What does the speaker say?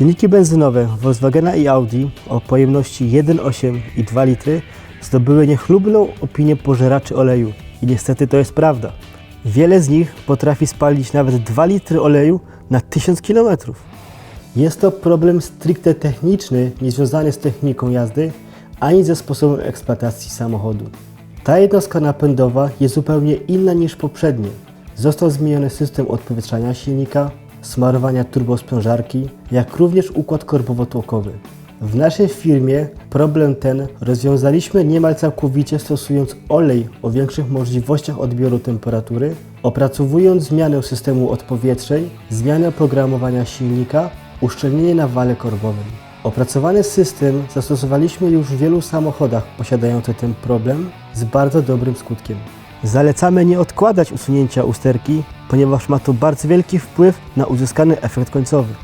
Silniki benzynowe Volkswagena i Audi o pojemności 1,8 i 2 litry zdobyły niechlubną opinię pożeraczy oleju. I niestety to jest prawda. Wiele z nich potrafi spalić nawet 2 litry oleju na 1000 km. Jest to problem stricte techniczny, niezwiązany z techniką jazdy, ani ze sposobem eksploatacji samochodu. Ta jednostka napędowa jest zupełnie inna niż poprzednie. Został zmieniony system odpowietrzania silnika, smarowania turbosprężarki, jak również układ korbowotłokowy. W naszej firmie problem ten rozwiązaliśmy niemal całkowicie stosując olej o większych możliwościach odbioru temperatury, opracowując zmianę systemu odpowietrzeń, zmianę oprogramowania silnika, uszczelnienie na wale korbowym. Opracowany system zastosowaliśmy już w wielu samochodach posiadających ten problem z bardzo dobrym skutkiem. Zalecamy nie odkładać usunięcia usterki, ponieważ ma to bardzo wielki wpływ na uzyskany efekt końcowy.